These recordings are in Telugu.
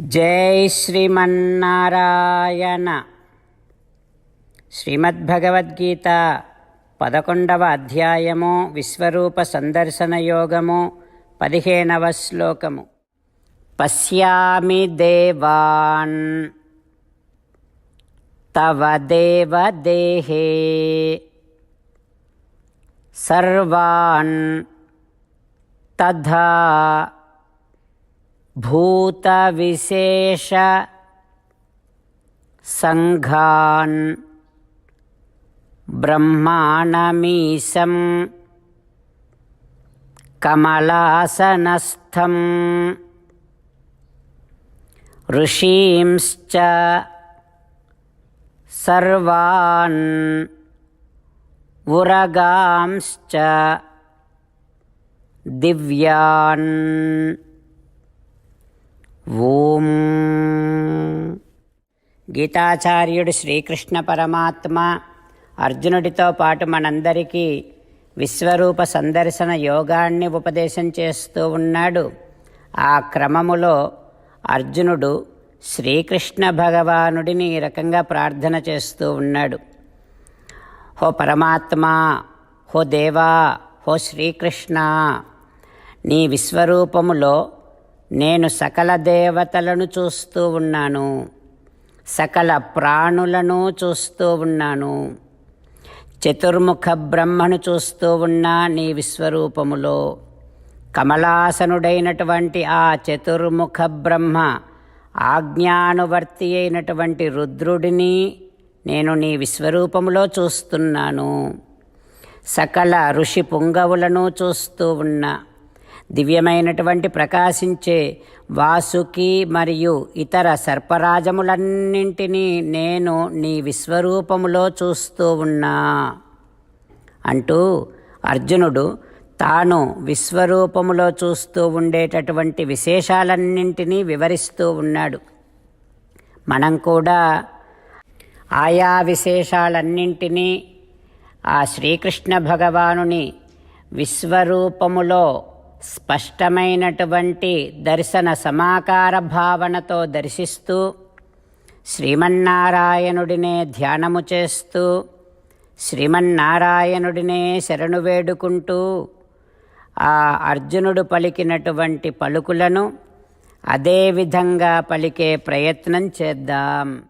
జై శ్రీమన్నారాయణ. శ్రీమద్భగవద్గీత పదకొండవ అధ్యాయము విశ్వరూప సందర్శన యోగము పదిహేనవ శ్లోకము. పశ్యామి దేవాన్ తవ దేవదేహే సర్వాన్ తథా भूतविशेषसङ्घान् ब्रह्माणमीशं कमलासनस्थम् ऋषींश्च सर्वान् उरगांश्च दिव्यान् ఓం. గీతాచార్యుడు శ్రీకృష్ణ పరమాత్మ అర్జునుడితో పాటు మనందరికీ విశ్వరూప సందర్శన యోగాన్ని ఉపదేశం చేస్తూ ఉన్నాడు. ఆ క్రమములో అర్జునుడు శ్రీకృష్ణ భగవానుడిని ఈ రకంగా ప్రార్థన చేస్తూ ఉన్నాడు. హో పరమాత్మ హో దేవా హో శ్రీకృష్ణ నీ విశ్వరూపములో నేను సకల దేవతలను చూస్తూ ఉన్నాను. సకల ప్రాణులను చూస్తూ ఉన్నాను. చతుర్ముఖ బ్రహ్మను చూస్తూ ఉన్నా నీ విశ్వరూపములో. కమలాసనుడైనటువంటి ఆ చతుర్ముఖ బ్రహ్మ ఆజ్ఞానువర్తి అయినటువంటి రుద్రుడిని నేను నీ విశ్వరూపములో చూస్తున్నాను. సకల ఋషి పుంగవులను చూస్తూ ఉన్నా. దివ్యమైనటువంటి ప్రకాశించే వాసుకి మరియు ఇతర సర్పరాజములన్నింటినీ నేను నీ విశ్వరూపములో చూస్తూ ఉన్నా. అంటూ అర్జునుడు తాను విశ్వరూపములో చూస్తూ ఉండేటటువంటి విశేషాలన్నింటినీ వివరిస్తూ ఉన్నాడు. మనం కూడా ఆయా విశేషాలన్నింటినీ ఆ శ్రీకృష్ణ భగవానుని విశ్వరూపములో స్పష్టమైనటువంటి దర్శన సమాకార భావనతో దర్శిస్తూ శ్రీమన్నారాయణుడినే ధ్యానము చేస్తూ శ్రీమన్నారాయణుడినే శరణు వేడుకుంటూ ఆ అర్జునుడు పలికినటువంటి పలుకులను అదే విధంగా పలికే ప్రయత్నం చేద్దాం.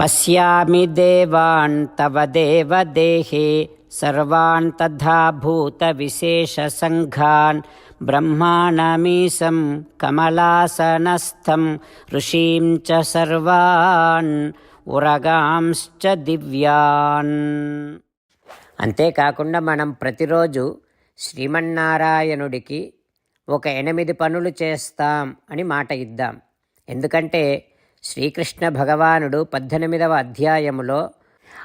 పశ్యామి దేవాన్ తవ దేవదేహే సర్వాన్ తథా భూతవిశేషసంఘాన్ బ్రహ్మాణమీశం కమలాసనస్థం ఋషీం చ సర్వాన్ ఉరగాంశ్చ దివ్యాన్ అంతేకాకుండా మనం ప్రతిరోజు శ్రీమన్నారాయణుడికి ఒక ఎనిమిది పనులు చేస్తాం అని మాట ఇద్దాం. ఎందుకంటే శ్రీకృష్ణ భగవానుడు పద్దెనిమిదవ అధ్యాయములో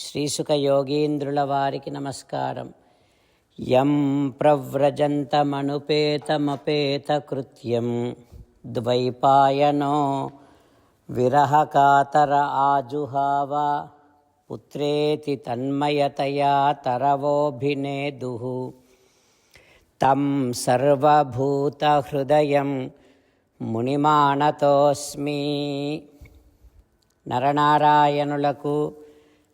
శ్రీసుఖ యోగీంద్రుల వారికి నమస్కారం. యం ప్రవ్రజంతమనుపేతమపేతకృత్యం ద్వైపాయనో విరహకాతర ఆజుహావ పుత్రేతి తన్మయతయా తరవోభినేదుః. తం సర్వభూతహృదయం మునిమానతోస్మి. నరనారాయణులకు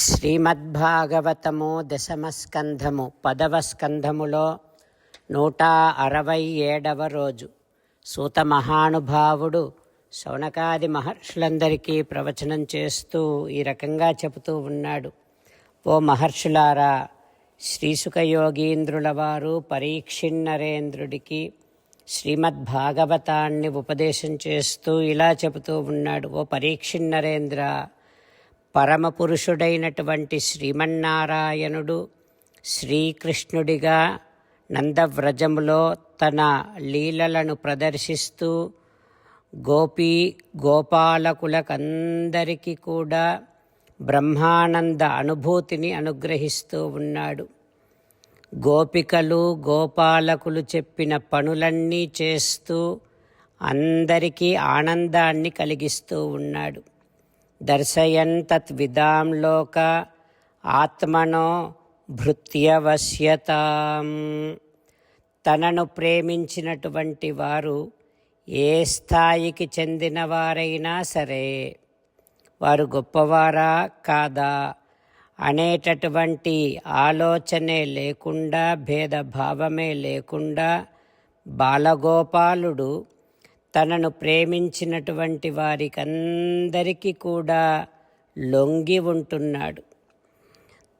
శ్రీమద్భాగవతము దశమస్కంధము పదవ స్కంధములో నూట అరవై ఏడవ రోజు. సూత మహానుభావుడు శౌనకాది మహర్షులందరికీ ప్రవచనం చేస్తూ ఈ రకంగా చెబుతూ ఉన్నాడు. ఓ మహర్షులారా శ్రీసుఖ యోగీంద్రుల వారు పరీక్షిన్నరేంద్రుడికి శ్రీమద్భాగవతాన్ని ఉపదేశం చేస్తూ ఇలా చెబుతూ ఉన్నాడు. ఓ పరీక్షిన్నరేంద్ర పరమపురుషుడైనటువంటి శ్రీమన్నారాయణుడు శ్రీకృష్ణుడిగా నందవ్రజములో తన లీలలను ప్రదర్శిస్తూ గోపీ గోపాలకులకందరికీ కూడా బ్రహ్మానంద అనుభూతిని అనుగ్రహిస్తూ ఉన్నాడు. గోపికలు గోపాలకులు చెప్పిన పనులన్నీ చేస్తూ అందరికీ ఆనందాన్ని కలిగిస్తూ ఉన్నాడు. దర్శయన్ తద్విదాం లోక ఆత్మనో భృత్యవశ్యతాం. తనను ప్రేమించినటువంటి వారు ఏ స్థాయికి చెందిన వారైనా సరే వారు గొప్పవారా కాదా అనేటటువంటి ఆలోచనే లేకుండా భేదభావమే లేకుండా బాలగోపాలుడు తనను ప్రేమించినటువంటి వారికందరికీ కూడా లొంగి ఉంటున్నాడు.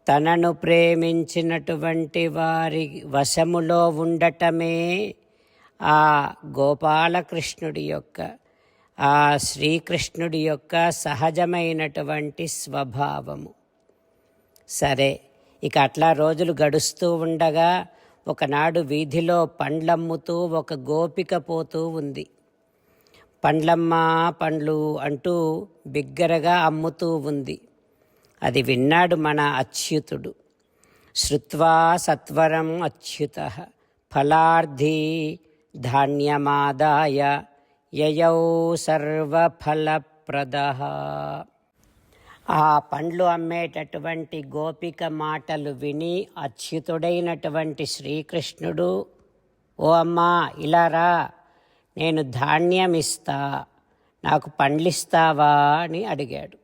తనను ప్రేమించినటువంటి వారి వశములో ఉండటమే ఆ గోపాలకృష్ణుడి యొక్క ఆ శ్రీకృష్ణుడి యొక్క సహజమైనటువంటి స్వభావము. సరే ఇక అట్లా రోజులు గడుస్తూ ఉండగా ఒకనాడు వీధిలో పండ్లమ్ముతూ ఒక గోపిక పోతూ ఉంది. పండ్లమ్మ పండ్లు అంటూ బిగ్గరగా అమ్ముతూ ఉంది. అది విన్నాడు మన అచ్యుతుడు. శ్రుత్వా సత్వరం అచ్యుత ఫలార్థి ధాన్యమాదాయ యయౌ సర్వఫలప్రద. ఆ పండ్లు అమ్మేటటువంటి గోపిక మాటలు విని అచ్యుతుడైనటువంటి శ్రీకృష్ణుడు ఓ అమ్మా ఇలా రా నేను ధాన్యం ఇస్తా నాకు పండ్లిస్తావా అని అడిగాడు.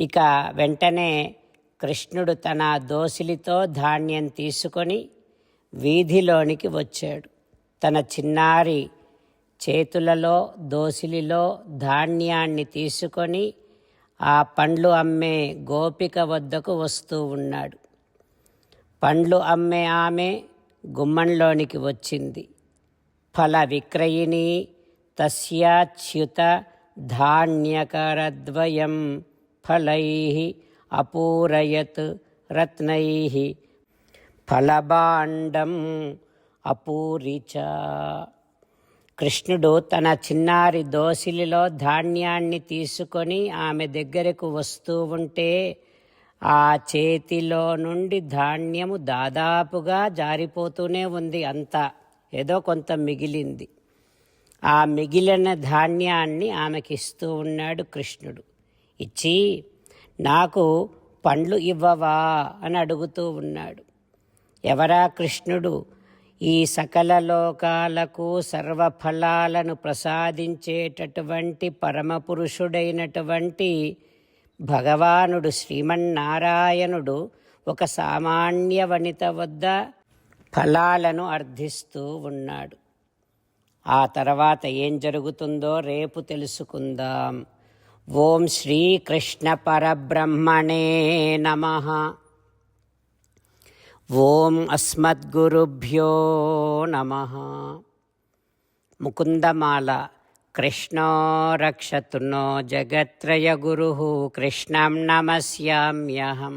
ఇక వెంటనే కృష్ణుడు తన దోసిలితో ధాన్యం తీసుకొని వీధిలోనికి వచ్చాడు. తన చిన్నారి చేతులలో దోసిలిలో ధాన్యాన్ని తీసుకొని ఆ పండ్లు అమ్మే గోపిక వద్దకు వస్తూ ఉన్నాడు. పండ్లు అమ్మే ఆమె గుమ్మంలోనికి వచ్చింది. ఫలవిక్రయిణి తస్యాచ్యుత ధాన్యకరద్వయం ఫలై అపూరయత్ రత్నై ఫలభాండం అపూరిచ కృష్ణుడు తన చిన్నారి దోసిలిలో ధాన్యాన్ని తీసుకొని ఆమె దగ్గరకు వస్తూ ఉంటే ఆ చేతిలో నుండి ధాన్యము దాదాపుగా జారిపోతూనే ఉంది అంతా. ఏదో కొంత మిగిలింది. ఆ మిగిలిన ధాన్యాన్ని ఆమెకిస్తూ ఉన్నాడు కృష్ణుడు. ఇచ్చి నాకు పండ్లు ఇవ్వవా? అని అడుగుతూ ఉన్నాడు. ఎవరా కృష్ణుడు? ఈ సకల లోకాలకు సర్వఫలాలను ప్రసాదించేటటువంటి పరమపురుషుడైనటువంటి భగవానుడు శ్రీమన్నారాయణుడు ఒక సామాన్య వనిత వద్ద ఫలాలను అర్థిస్తూ ఉన్నాడు. ఆ తర్వాత ఏం జరుగుతుందో రేపు తెలుసుకుందాం. ఓం శ్రీకృష్ణ పరబ్రహ్మణే నమ. ఓం అస్మద్గురుభ్యో నమ. ముకుందమాల కృష్ణో రక్షతు జగత్రయ జగత్రయగురు కృష్ణం నమస్యామ్యహం.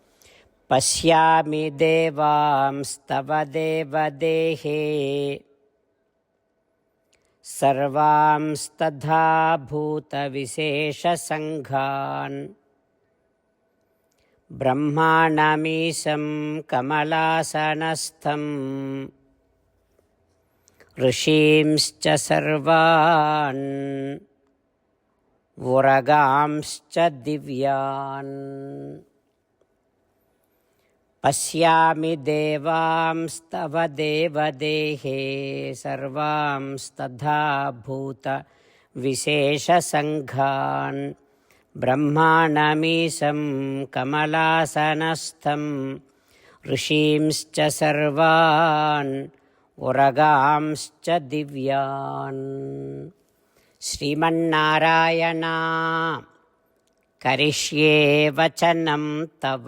पश्यामि देवांस्तव देवदेहे। सर्वांस्तथा भूतविशेषसङ्घान्। ब्रह्माणमीशं कमलासनस्थम्। ऋषींश्च सर्वान्। उरगांश्च दिव्यान्। पश्यामि देवांस्तव देवदेहे सर्वांस्तथा भूतविशेषसङ्घान् ब्रह्माणमीशं कमलासनस्थं ऋषींश्च सर्वान् उरगांश्च दिव्यान्। श्रीमन्नारायणा करिष्ये वचनं तव